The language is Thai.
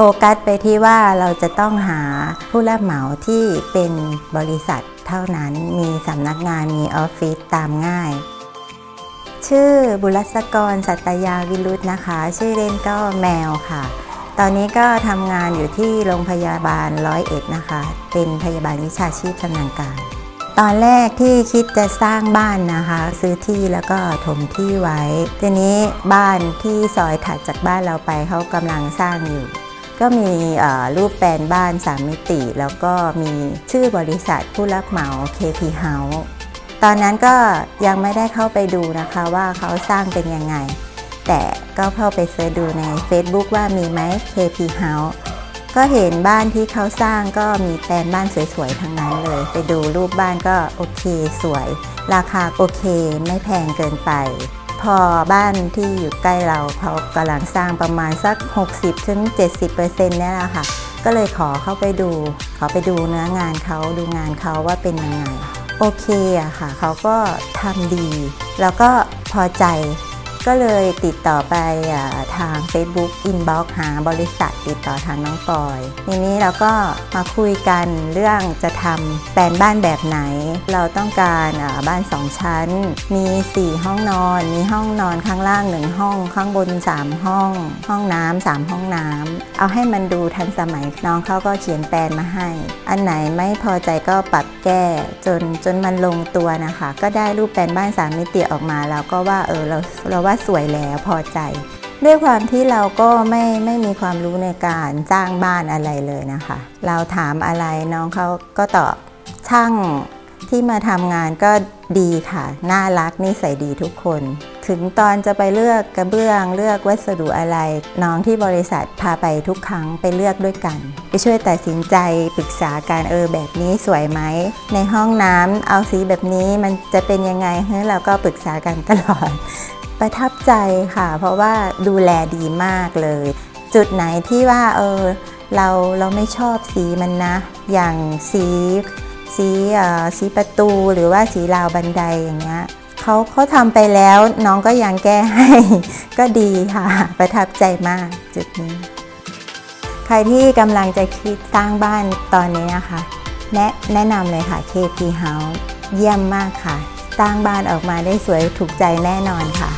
โฟกัสไปที่ว่าเราจะต้องหาผู้รับเหมาที่เป็นบริษัทเท่านั้นมีสำนักงานมีออฟฟิศตามง่าย ชื่อบุรัสกรสัตยาวิรุธนะคะ ชื่อเล่นก็แมวค่ะ ตอนนี้ก็ทำงานอยู่ที่โรงพยาบาลร้อยเอ็ดนะคะ เป็นพยาบาลวิชาชีพชำนาญการ ตอนแรกที่คิดจะสร้างบ้านนะคะ ซื้อที่แล้วก็ถมที่ไว้ ทีนี้บ้านที่ซอยถัดจากบ้านเราไปเขากำลังสร้างอยู่ ก็มีรูปแปลนบ้าน 3 มิติ แล้วก็มีชื่อบริษัทผู้รับเหมา KP House ตอนนั้นก็ยังไม่ได้เข้าไปดูนะคะว่าเขาสร้างเป็นยังไง แต่ก็เข้าไปเสิร์ชดูใน Facebook ว่ามีไหม KP House ก็เห็นบ้านที่เขาสร้างก็มีแปลนบ้านสวยๆทั้งนั้นเลย ไปดูรูปบ้านก็โอเคสวย ราคาโอเคไม่แพงเกินไป พอบ้านที่อยู่ใกล้เราเขากำลังสร้างประมาณสัก 60-70%เนี่ยแหละค่ะ ก็เลยขอเข้าไปดู ขอไปดูเนื้องานเขาดูงานเขาว่าเป็นยังไง โอเคอะค่ะ เขาก็ทำดี แล้วก็พอใจ ก็เลยติดต่อไปอ่าทาง Facebook Inbox หาบริษัทติดต่อทางน้องปอยทีนี้เราก็มาคุยกันเรื่องจะทำแปลนบ้านแบบไหน เราต้องการบ้านสองชั้น มี 4 ห้องนอน มีห้องนอนข้างล่าง 1 ห้อง ข้างบน 3 ห้อง ห้องน้ำสามห้องน้ำเอาให้มันดูทันสมัยน้องเขาก็เขียนแปลนมาให้ อันไหนไม่พอใจก็ปรับแก้จนจนมันลงตัวนะคะ ก็ได้รูปแปลนบ้านสามมิติออกมาแล้วก็ว่าเออเราเราว่าสวยแล้วพอใจ ด้วยความที่เราก็ไม่ไม่มีความรู้ในการสร้างบ้านอะไรเลยนะคะ เราถามอะไรน้องเขาก็ตอบช่างที่มาทำงานก็ดีค่ะ น่ารักนิสัยดีทุกคน ถึงตอนจะไปเลือกกระเบื้องเลือกวัสดุอะไร น้องที่บริษัทพาไปทุกครั้งไปเลือกด้วยกัน ไปช่วยตัดสินใจปรึกษาการเออแบบนี้สวยไหม ในห้องน้ำเอาสีแบบนี้มันจะเป็นยังไงเฮ้เราก็ปรึกษากันตลอด ประทับใจค่ะ เพราะว่าดูแลดีมากเลย จุดไหนที่ว่าเออเราเราไม่ชอบสีมันนะ อย่างสีสีสีประตูหรือว่าสีราวบันไดอย่างเงี้ยเขาเขาทำไปแล้วน้องก็ยังแก้ให้ ก็ดีค่ะ ประทับใจมากจุดนี้ ใครที่กำลังจะคิดสร้างบ้านตอนนี้นะคะ แนะแนะนำเลยค่ะ KP House เยี่ยมมากค่ะ สร้างบ้านออกมาได้สวยถูกใจแน่นอนค่ะ